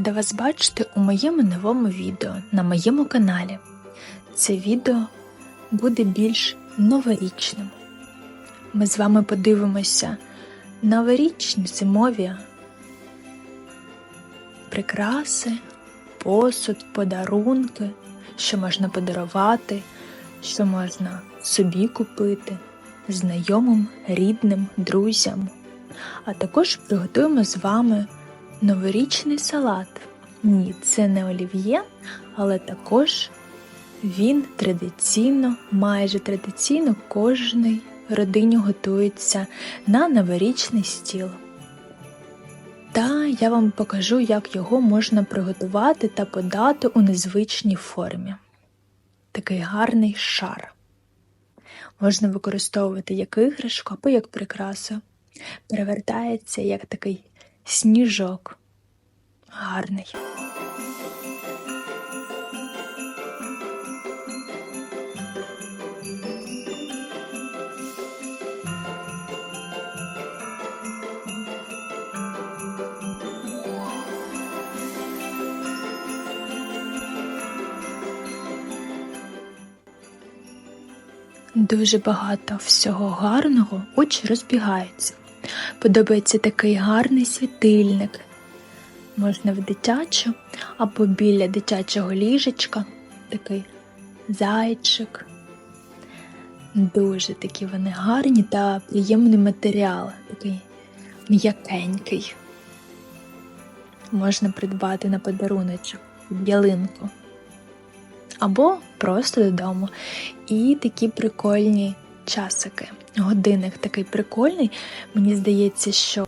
Рада вас бачити у моєму новому відео на моєму каналі. Це відео буде більш новорічним. Ми з вами подивимося новорічні зимові прикраси, посуд, подарунки, що можна подарувати, що можна собі купити, знайомим, рідним, друзям. А також приготуємо з вами новорічний салат. Ні, це не олів'є, але також він традиційно, майже традиційно кожній родині готується на новорічний стіл. Та я вам покажу, як його можна приготувати та подати у незвичній формі. Такий гарний шар. Можна використовувати як іграшку або як прикрасу. Перевертається як такий сніжок. Гарний. Дуже багато всього гарного очі розбігаються. Подобається такий гарний світильник. Можна в дитячу або біля дитячого ліжечка такий зайчик. Дуже такі вони гарні та приємний матеріал, такий м'якенький. Можна придбати на подаруночок ялинку. Або просто додому. І такі прикольні часики. Годинник такий прикольний. Мені здається, що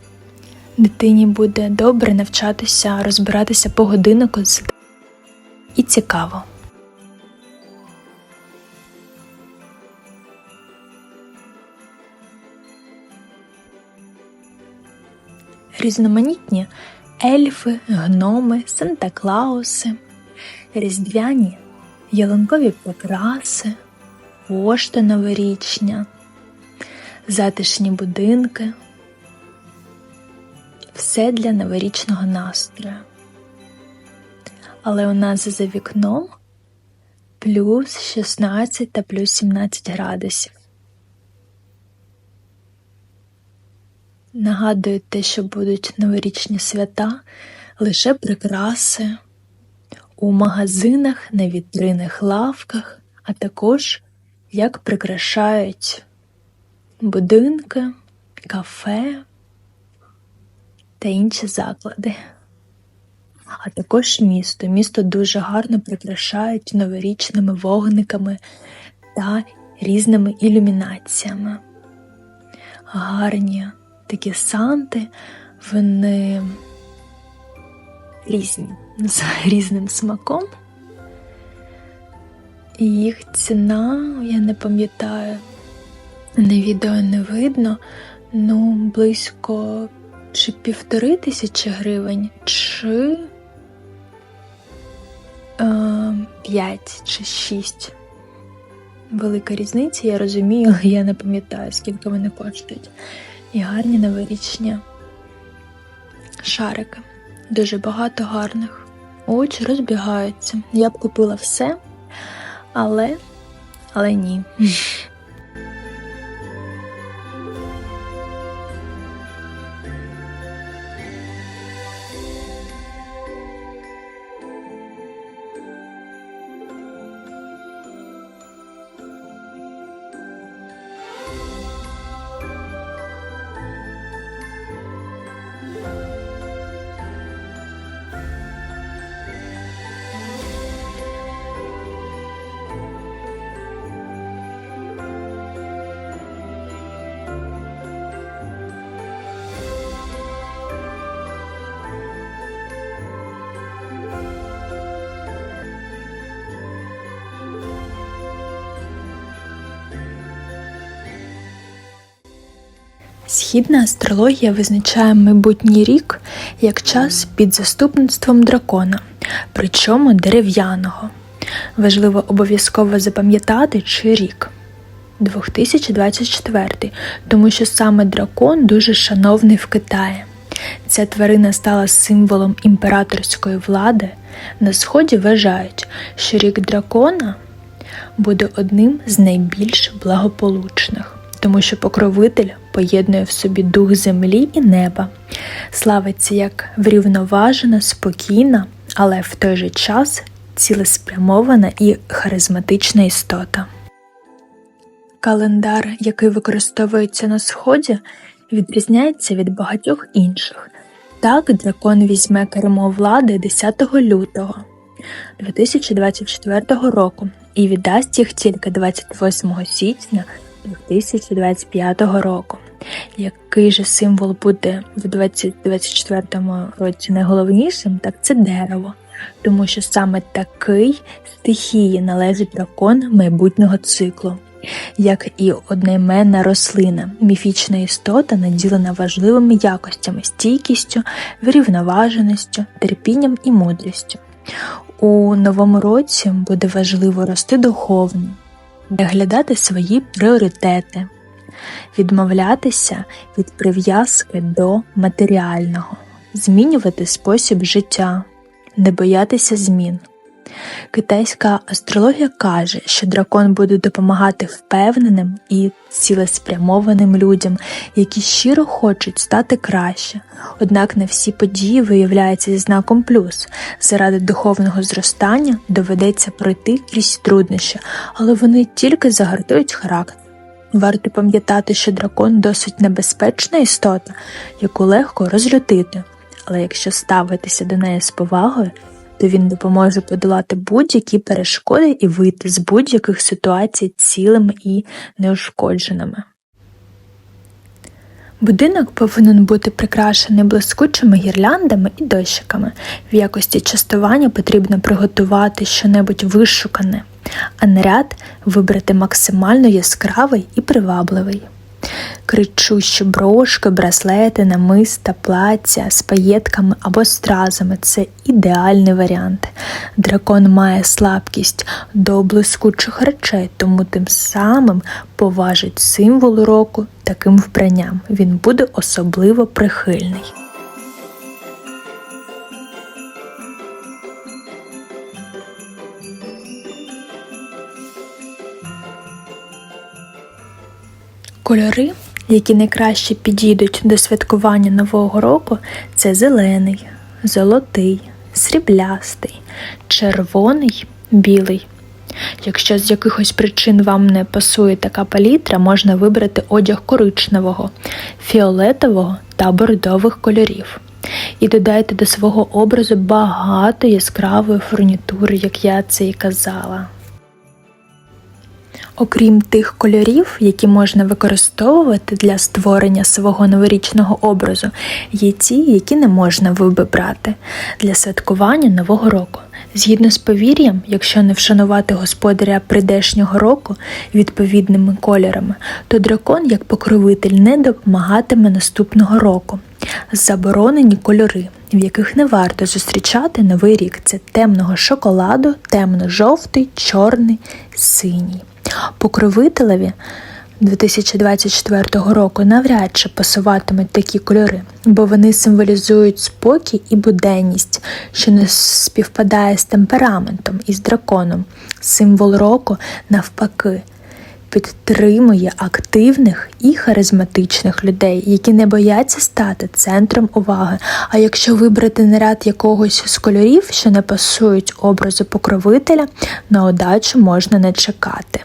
дитині буде добре навчатися розбиратися по годиннику і цікаво. Різноманітні ельфи, гноми, Санта-Клауси, різдвяні ялинкові прикраси, пошта новорічня, затишні будинки. Все для новорічного настрою. Але у нас за вікном плюс 16 та плюс 17 градусів. Нагадую те, що будуть новорічні свята, лише прикраси у магазинах, на вітринних лавках, а також як прикрашають будинки, кафе та інші заклади. А також місто. Місто дуже гарно прикрашають новорічними вогниками та різними ілюмінаціями. Гарні такі санти, вони різні, з різним смаком. І їх ціна, я не пам'ятаю, на відео не видно, ну, близько чи півтори тисячі гривень, чи е, п'ять чи шість. Велика різниця, я розумію, але я не пам'ятаю, скільки вони коштують. І гарні новорічні шарики. Дуже багато гарних. Очі розбігаються. Я б купила все, але, але ні. Східна астрологія визначає майбутній рік як час під заступництвом дракона, причому дерев'яного. Важливо обов'язково запам'ятати чи рік 2024, тому що саме дракон дуже шановний в Китаї. Ця тварина стала символом імператорської влади. На сході вважають, що рік дракона буде одним з найбільш благополучних, тому що покровитель поєднує в собі дух землі і неба, славиться як врівноважена, спокійна, але в той же час цілеспрямована і харизматична істота. Календар, який використовується на сході, відрізняється від багатьох інших. Так, дракон візьме кермо влади 10 лютого 2024 року і віддасть їх тільки 28 січня 2025 року. Який же символ буде в 2024 році найголовнішим, так це дерево, тому що саме такий стихії належить дракон майбутнього циклу як і одноіменна рослина, міфічна істота, наділена важливими якостями, стійкістю, врівноваженістю, терпінням і мудрістю. У новому році буде важливо рости духовно, доглядати свої пріоритети, відмовлятися від прив'язки до матеріального, змінювати спосіб життя, не боятися змін. Китайська астрологія каже, що дракон буде допомагати впевненим і цілеспрямованим людям, які щиро хочуть стати краще. Однак не всі події виявляються зі знаком плюс. Заради духовного зростання доведеться пройти крізь труднощі, але вони тільки загартують характер. Варто пам'ятати, що дракон досить небезпечна істота, яку легко розлютити, але якщо ставитися до неї з повагою, то він допоможе подолати будь-які перешкоди і вийти з будь-яких ситуацій цілими і неушкодженими. Будинок повинен бути прикрашений блискучими гірляндами і дощиками. В якості частування потрібно приготувати щонебудь вишукане, а наряд вибрати максимально яскравий і привабливий кричущі брошки, браслети, намиста, плаття з паєтками або стразами це ідеальний варіант. Дракон має слабкість до блискучих речей, тому тим самим поважить символ року таким вбранням. Він буде особливо прихильний. Кольори які найкраще підійдуть до святкування Нового року, це зелений, золотий, сріблястий, червоний, білий. Якщо з якихось причин вам не пасує така палітра, можна вибрати одяг коричневого, фіолетового та бордових кольорів. І додайте до свого образу багато яскравої фурнітури, як я це і казала. Окрім тих кольорів, які можна використовувати для створення свого новорічного образу, є ті, які не можна вибрати для святкування Нового року. Згідно з повір'ям, якщо не вшанувати господаря прийдешнього року відповідними кольорами, то дракон, як покровитель, не допомагатиме наступного року. Заборонені кольори, в яких не варто зустрічати новий рік, це темного шоколаду, темно-жовтий, чорний, синій покровителеві 2024 року навряд чи пасуватимуть такі кольори, бо вони символізують спокій і буденність, що не співпадає з темпераментом і з драконом. Символ року, навпаки, підтримує активних і харизматичних людей, які не бояться стати центром уваги. А якщо вибрати наряд якогось з кольорів, що не пасують образу покровителя, на удачу можна не чекати.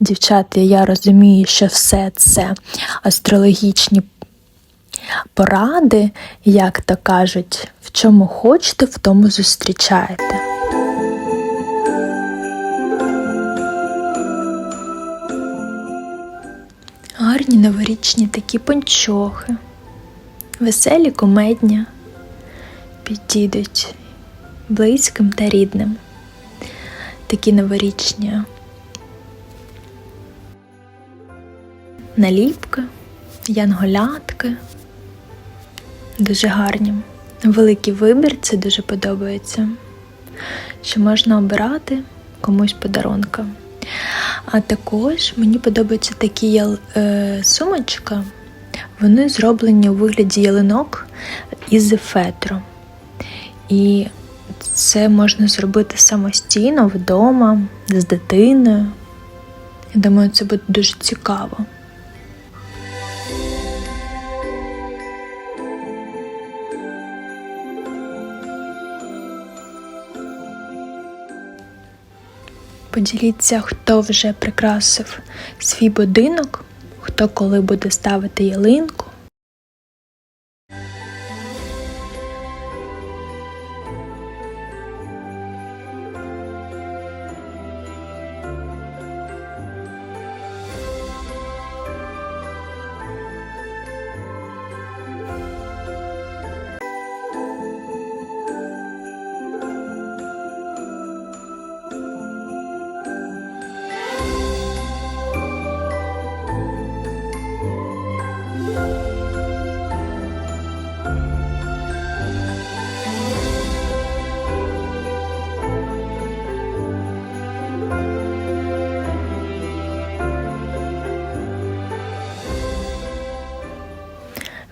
Дівчата, я розумію, що все це астрологічні поради, як то кажуть, в чому хочете, в тому зустрічаєте. Гарні новорічні такі пончохи, веселі кумедні підійдуть близьким та рідним. Такі новорічні наліпки, янголятки. Дуже гарні. Великий вибір, це дуже подобається. Що можна обирати комусь подарунка. А також мені подобається такі е, сумочка. Вони зроблені у вигляді ялинок із фетру. І це можна зробити самостійно вдома з дитиною. Я думаю, це буде дуже цікаво. Поділіться, хто вже прикрасив свій будинок, хто коли буде ставити ялинку.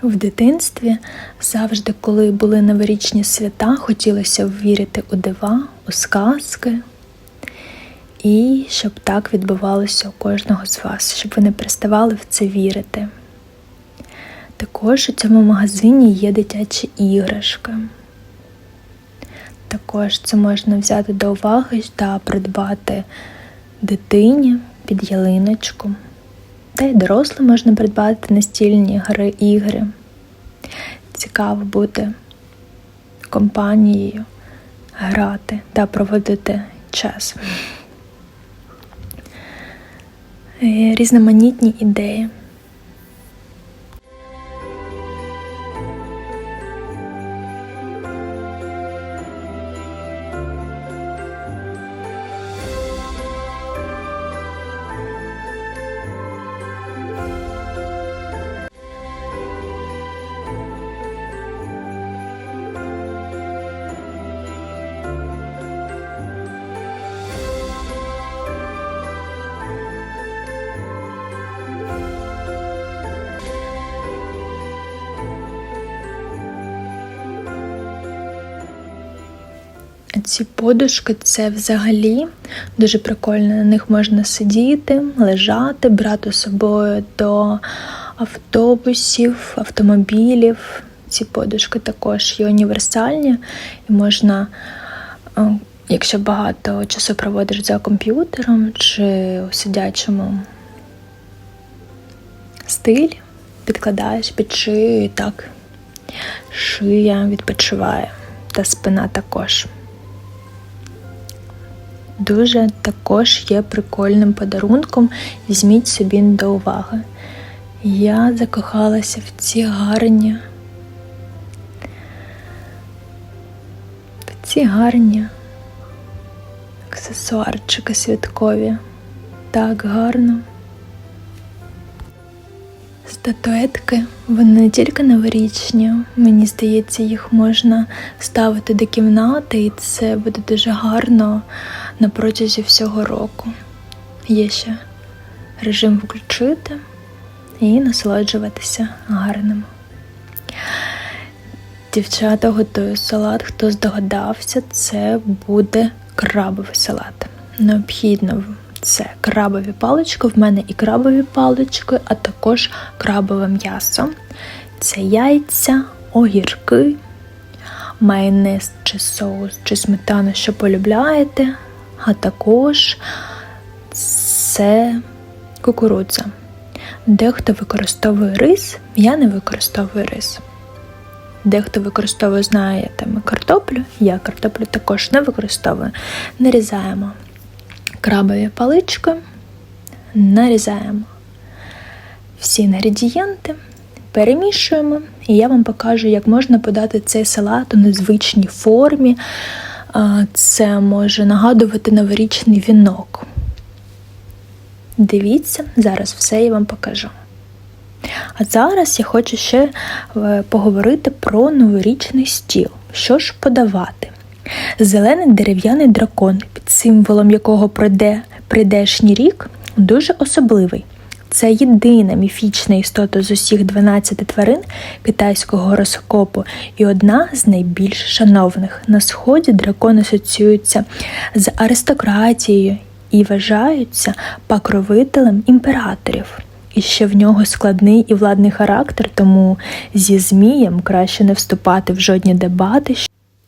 В дитинстві завжди, коли були новорічні свята, хотілося вірити у дива, у сказки. І щоб так відбувалося у кожного з вас, щоб ви не переставали в це вірити. Також у цьому магазині є дитячі іграшки. Також це можна взяти до уваги та придбати дитині під ялиночку. Та й дорослим можна придбати настільні гри ігри. Цікаво бути компанією, грати та проводити час. Е, Різноманітні ідеї. Ці подушки це взагалі дуже прикольно. На них можна сидіти, лежати, брати з собою до автобусів, автомобілів. Ці подушки також є універсальні, і можна, е, якщо багато часу проводиш за комп'ютером чи у сидячому стилі, підкладаєш під шию і так шия відпочиває, та спина також. Дуже також є прикольним подарунком, візьміть собі до уваги. Я закохалася в ці гарні, в ці гарні аксесуарчики святкові. Так гарно. Статуетки, вони не тільки новорічні, мені здається, їх можна ставити до кімнати, і це буде дуже гарно на протязі всього року. Є ще режим включити і насолоджуватися гарним. Дівчата готую салат. Хто здогадався, це буде крабовий салат. Необхідно це крабові палички. В мене і крабові палички, а також крабове м'ясо. Це яйця, огірки, майонез чи соус, чи сметана, що полюбляєте, а також це кукурудза. Дехто використовує рис, я не використовую рис. Дехто використовує, знаєте, картоплю, я картоплю також не використовую. Нарізаємо крабові палички, нарізаємо всі інгредієнти, перемішуємо, і я вам покажу, як можна подати цей салат у незвичній формі. Це може нагадувати новорічний вінок. Дивіться, зараз все я вам покажу. А зараз я хочу ще е, поговорити про новорічний стіл. Що ж подавати? Зелений дерев'яний дракон, під символом якого прийде прийдешній рік, дуже особливий. це єдина міфічна істота з усіх 12 тварин китайського гороскопу і одна з найбільш шановних. На сході дракон асоціюється з аристократією і вважаються покровителем імператорів. І ще в нього складний і владний характер, тому зі Змієм краще не вступати в жодні дебати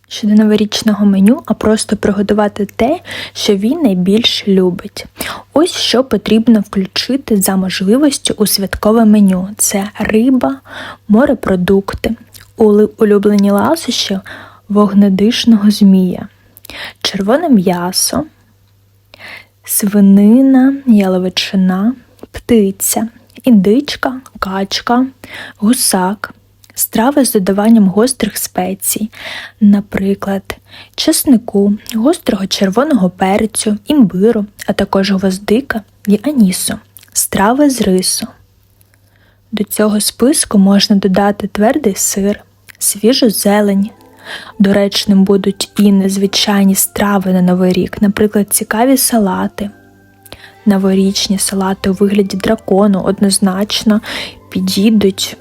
щодо новорічного меню, а просто приготувати те, що він найбільш любить. Ось що потрібно включити за можливістю у святкове меню: це риба, морепродукти, улюблені ласощі вогнедишного змія, червоне м'ясо, свинина, яловичина, птиця, індичка, качка, гусак страви з додаванням гострих спецій, наприклад, чеснику, гострого червоного перцю, імбиру, а також гвоздика і анісу, страви з рису. До цього списку можна додати твердий сир, свіжу зелень. Доречним будуть і незвичайні страви на Новий рік, наприклад, цікаві салати. Новорічні салати у вигляді дракону однозначно підійдуть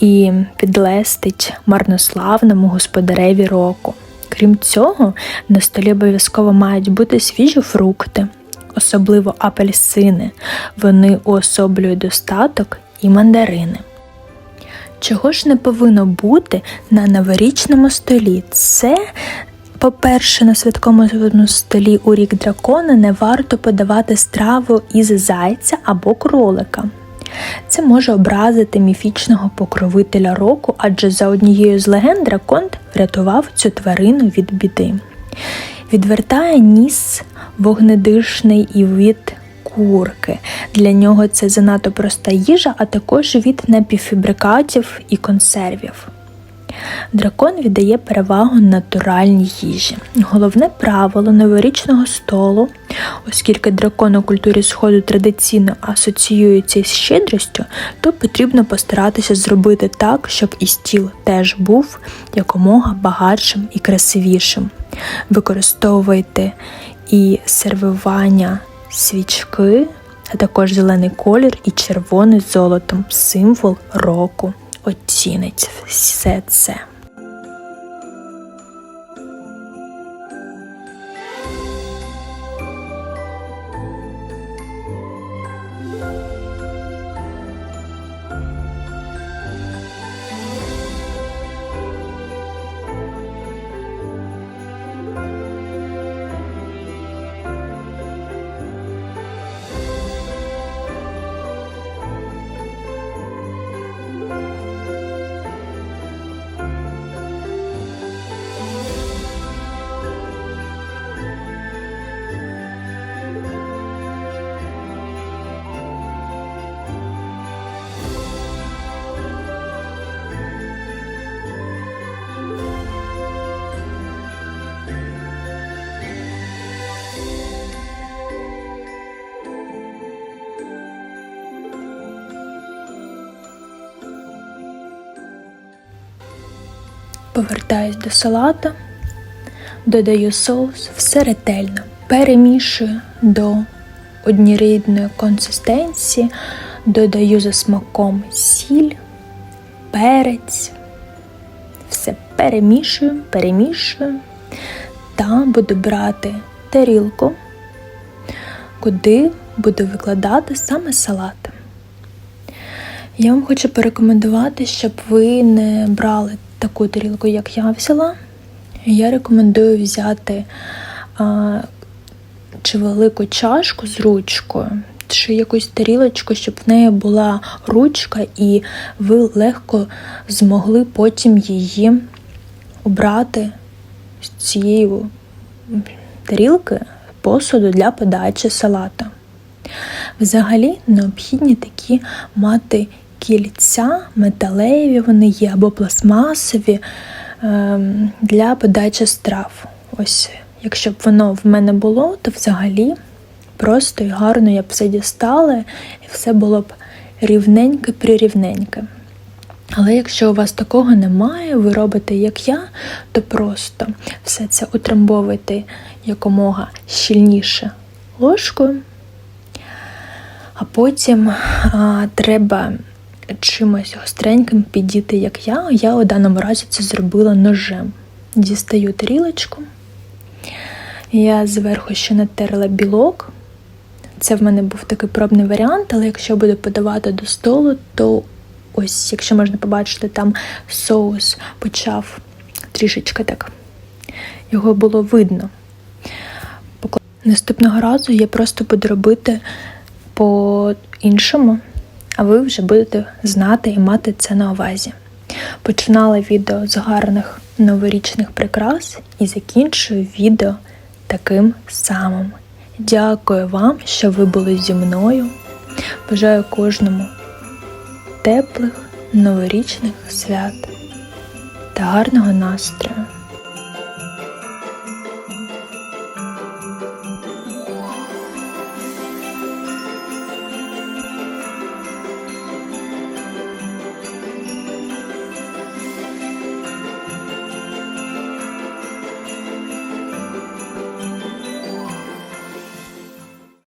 і підлестить марнославному господареві року. Крім цього, на столі обов'язково мають бути свіжі фрукти, особливо апельсини. Вони уособлюють достаток і мандарини. Чого ж не повинно бути на новорічному столі? Це, по-перше, на святковому столі у рік дракона не варто подавати страву із зайця або кролика. Це може образити міфічного покровителя року, адже за однією з легенд дракон врятував цю тварину від біди. Відвертає ніс вогнедишний і від курки. Для нього це занадто проста їжа, а також від напівфібрикатів і консервів. Дракон віддає перевагу натуральній їжі. Головне правило новорічного столу, оскільки дракон у культурі Сходу традиційно асоціюється із щедрістю, то потрібно постаратися зробити так, щоб і стіл теж був якомога багатшим і красивішим. Використовуйте і сервування свічки, а також зелений колір і червоний золотом символ року оцінить все це. Повертаюсь до салата, додаю соус, все ретельно, перемішую до однорідної консистенції, додаю за смаком сіль, перець, все перемішую, перемішую та буду брати тарілку, куди буду викладати саме салат. Я вам хочу порекомендувати, щоб ви не брали таку тарілку, як я взяла, я рекомендую взяти а, чи велику чашку з ручкою, чи якусь тарілочку, щоб в неї була ручка, і ви легко змогли потім її обрати з цієї тарілки посуду для подачі салата. Взагалі необхідні такі мати кільця, металеві вони є або пластмасові ем, для подачі страв. Ось, Якщо б воно в мене було, то взагалі просто і гарно я б все дістала, і все було б рівненьке прирівненьке. Але якщо у вас такого немає, ви робите, як я, то просто все це утрамбовуйте якомога щільніше ложкою А потім а, треба чимось гостреньким підійти, як я. Я у даному разі це зробила ножем. Дістаю тарілочку. Я зверху ще натерла білок. Це в мене був такий пробний варіант, але якщо буду подавати до столу, то ось, якщо можна побачити, там соус почав трішечки так. Його було видно. Наступного разу я просто буду робити по-іншому, а ви вже будете знати і мати це на увазі. Починала відео з гарних новорічних прикрас і закінчую відео таким самим. Дякую вам, що ви були зі мною. Бажаю кожному теплих новорічних свят та гарного настрою.